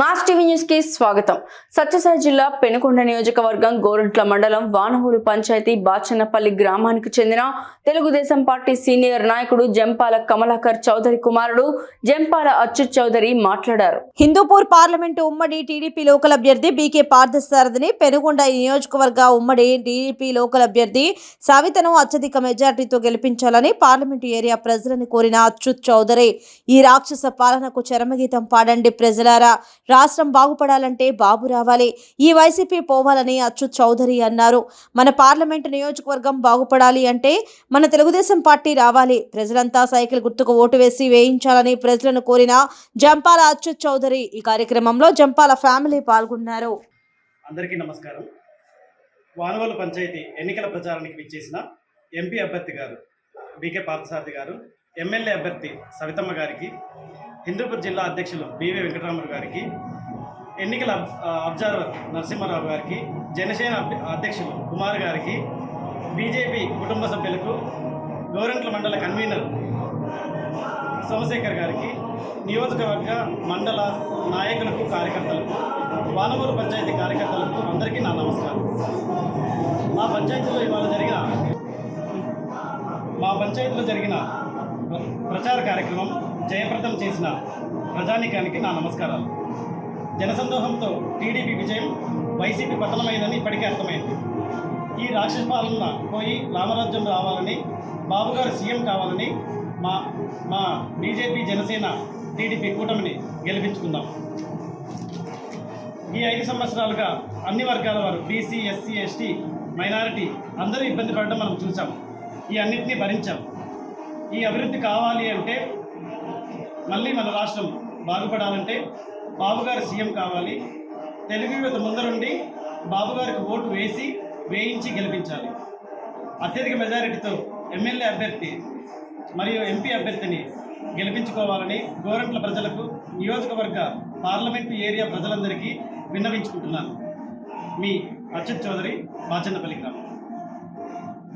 Mass TV న్యూస్కి స్వాగతం. సత్యసాయి జిల్లా పెనుకొండ నియోజకవర్గం గోరంట్ల మండలం వానహూరు పంచాయతీ బాచన్నపల్లి గ్రామానికి చెందిన తెలుగుదేశం పార్టీ సీనియర్ నాయకుడు జంపాల కమలాకర్ చౌదరి కుమారుడు జంపాల అచ్యుత్ చౌదరి మాట్లాడారు. హిందూపూర్ పార్లమెంటు ఉమ్మడి టీడీపీ లోకల్ అభ్యర్థి బీకే పార్థసారథిని పెనుగొండ నియోజకవర్గ ఉమ్మడి టీడీపీ లోకల్ అభ్యర్థి సవితను అత్యధిక మెజార్టీతో గెలిపించాలని పార్లమెంటు ఏరియా ప్రజలను కోరిన అచ్యుత్ చౌదరి. ఈ రాక్షస పాలనకు చరమగీతం పాడండి ప్రజలారా. రాష్ట్రం బాగుపడాలంటే బాబు రావాలి. ఈ వైసీపీ పోవాలని అచ్యుత్ చౌదరి అన్నారు. మన పార్లమెంటు నియోజకవర్గం బాగుపడాలి అంటే మన తెలుగుదేశం పార్టీ రావాలి. ప్రజలంతా సైకిల్ గుర్తుకు ఓటు వేసి వేయించాలని ప్రజలను కోరిన జంపాల అచ్యుత్ చౌదరి ఈ కార్యక్రమంలో జంపాల ఫ్యామిలీ పాల్గొన్నారు. అందరికీ నమస్కారం. వానవోలు పంచాయతీ ఎన్నికల ప్రచారానికి విచ్చేసిన ఎంపీ అభ్యర్థి గారు బీకే పార్థసారథి గారు ఎమ్మెల్యే అభ్యర్థి సవితమ్మ గారికి హిందూపూర్ జిల్లా అధ్యక్షులు బివి వెంకటరామరావు గారికి ఎన్నికల అబ్జర్వర్ నరసింహారావు గారికి జనసేన అభ్య- అధ్యక్షులు కుమార్ గారికి బీజేపీ కుటుంబ సభ్యులకు గోరంట్ల మండల కన్వీనర్ సోమశేఖర్ గారికి నియోజకవర్గ మండల నాయకులకు కార్యకర్తలకు వానమూరు పంచాయతీ కార్యకర్తలకు అందరికీ నా నమస్కారం. మా పంచాయతీలో ఇవాళ జరిగిన మా పంచాయతీలో జరిగిన ప్రచార కార్యక్రమం జయప్రదం చేసిన ప్రజానికానికి నా నమస్కారాలు. జనసందోహంతో టీడీపీ విజయం వైసీపీ పతనమైందని ఇప్పటికే అర్థమైంది. ఈ రాక్షస పాలన పోయి రామరాజ్యం రావాలని బాబుగారు సీఎం కావాలని మా మా బీజేపీ జనసేన టీడీపీ కూటమిని గెలిపించుకుందాం. ఈ ఐదు సంవత్సరాలుగా అన్ని వర్గాల వారు బీసీ ఎస్సీ ఎస్టీ మైనారిటీ అందరూ ఇబ్బంది పడడం మనం చూసాం ఈ అన్నింటినీ భరించాం. ఈ అభివృద్ధి కావాలి అంటే మళ్ళీ మన రాష్ట్రం బాగుపడాలంటే బాబుగారు సీఎం కావాలి. తెలుగు యువత ముందరుండి బాబుగారికి ఓటు వేసి వేయించి గెలిపించాలి. అత్యధిక మెజారిటీతో ఎమ్మెల్యే అభ్యర్థి మరియు ఎంపీ అభ్యర్థిని గెలిపించుకోవాలని గోరంట్ల ప్రజలకు నియోజకవర్గ పార్లమెంటు ఏరియా ప్రజలందరికీ విన్నవించుకుంటున్నాను. మీ అచ్యుత్ చౌదరి బాచన్నపల్లి గ్రామం.